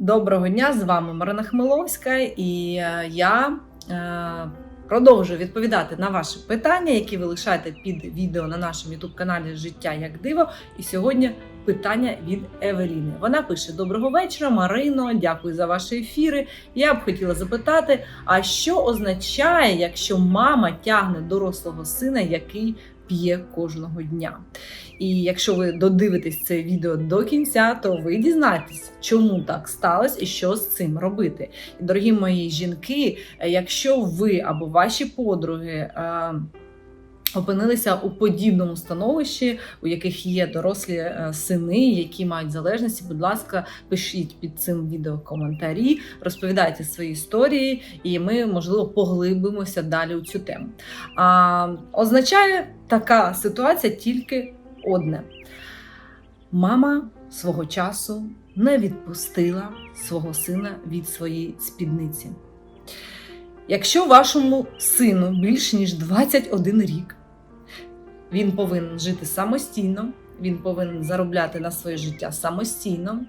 Доброго дня! З вами Марина Хмеловська, і е, я е, продовжую відповідати на ваші питання, які ви лишаєте під відео на нашому youtube каналі Життя як диво. І сьогодні питання від Евеліни. Вона пише: Доброго вечора, Марино. Дякую за ваші ефіри. Я б хотіла запитати: а що означає, якщо мама тягне дорослого сина, який п'є кожного дня? І якщо ви додивитесь це відео до кінця, то ви дізнаєтесь, чому так сталося і що з цим робити. І, дорогі мої жінки, е, якщо ви або ваші подруги. е, Опинилися у подібному становищі, у яких є дорослі е, сини, які мають залежності. Будь ласка, пишіть під цим відео коментарі, розповідайте свої історії, і ми, можливо, поглибимося далі у цю тему. А, означає така ситуація тільки одне: мама свого часу не відпустила свого сина від своєї спідниці. Якщо вашому сину більш ніж 21 рік, він повинен жити самостійно, він повинен заробляти на своє життя самостійно,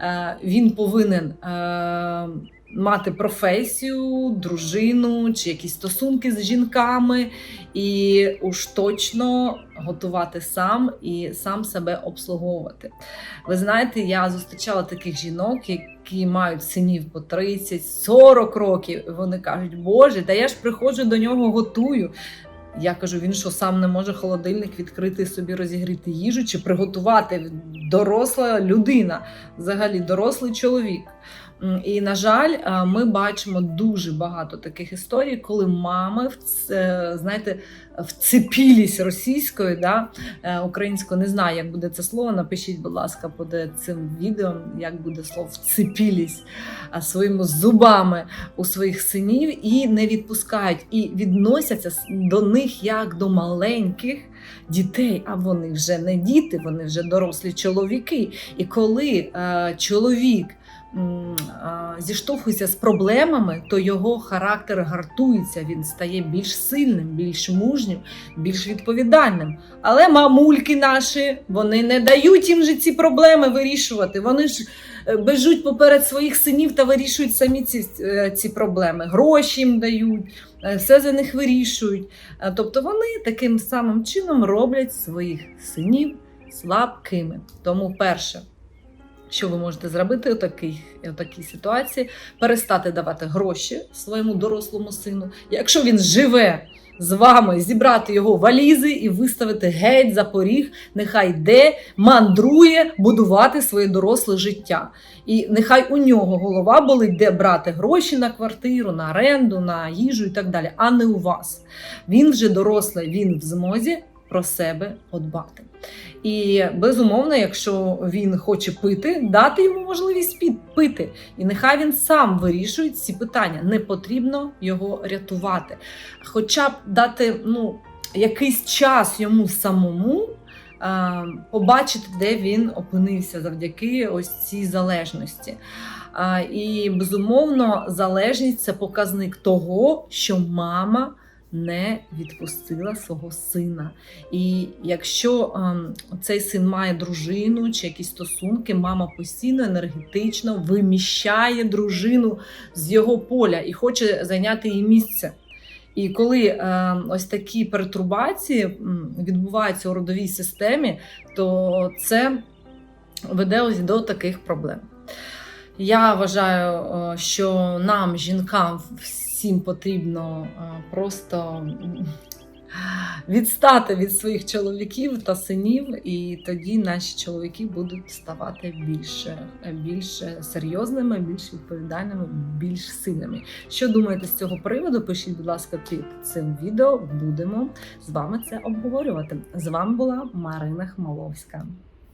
е, він повинен е, мати професію, дружину чи якісь стосунки з жінками, і уж точно готувати сам і сам себе обслуговувати. Ви знаєте, я зустрічала таких жінок, які мають синів по 30-40 років. Вони кажуть, Боже, та я ж приходжу до нього, готую. Я кажу, він що сам не може холодильник відкрити собі розігріти їжу чи приготувати доросла людина, взагалі дорослий чоловік. І, на жаль, е, ми бачимо дуже багато таких історій, коли мами в знаєте, вцепілись російською, да? е, українською не знаю, як буде це слово. Напишіть, будь ласка, під цим відео, як буде слово вцепілись своїми зубами у своїх синів і не відпускають, і відносяться до них як до маленьких дітей. А вони вже не діти, вони вже дорослі чоловіки. І коли е, чоловік зіштовхується з проблемами, то його характер гартується, він стає більш сильним, більш мужнім, більш відповідальним. Але мамульки наші вони не дають їм же ці проблеми вирішувати. Вони ж е, бежуть поперед своїх синів та вирішують самі ці, е, ці проблеми. Гроші їм дають, е, все за них вирішують. Тобто вони таким самим чином роблять своїх синів слабкими. Тому перше. Що ви можете зробити у такій, у такій ситуації? Перестати давати гроші своєму дорослому сину. Якщо він живе з вами, зібрати його валізи і виставити геть за поріг, нехай йде, мандрує будувати своє доросле життя. І нехай у нього голова болить, де брати гроші на квартиру, на оренду, на їжу і так далі, а не у вас. Він вже дорослий, він в змозі про себе подбати. І безумовно, якщо він хоче пити, дати йому можливість пі- пити. І нехай він сам вирішує ці питання. Не потрібно його рятувати. Хоча б дати ну, якийсь час йому самому. Побачити, де він опинився завдяки ось цій залежності. І безумовно, залежність це показник того, що мама не відпустила свого сина. І якщо ем, цей син має дружину чи якісь стосунки, мама постійно енергетично виміщає дружину з його поля і хоче зайняти її місце. І коли е, ось такі перетурбації м, відбуваються у родовій системі, то це веде ось до таких проблем. Я вважаю, е, що нам, жінкам, всім потрібно е, просто відстати від своїх чоловіків та синів, і тоді наші чоловіки будуть ставати більше, більш серйозними, більш відповідальними, більш сильними. Що думаєте з цього приводу? Пишіть, будь ласка, під цим відео. Будемо з вами це обговорювати. З вами була Марина Хмаловська.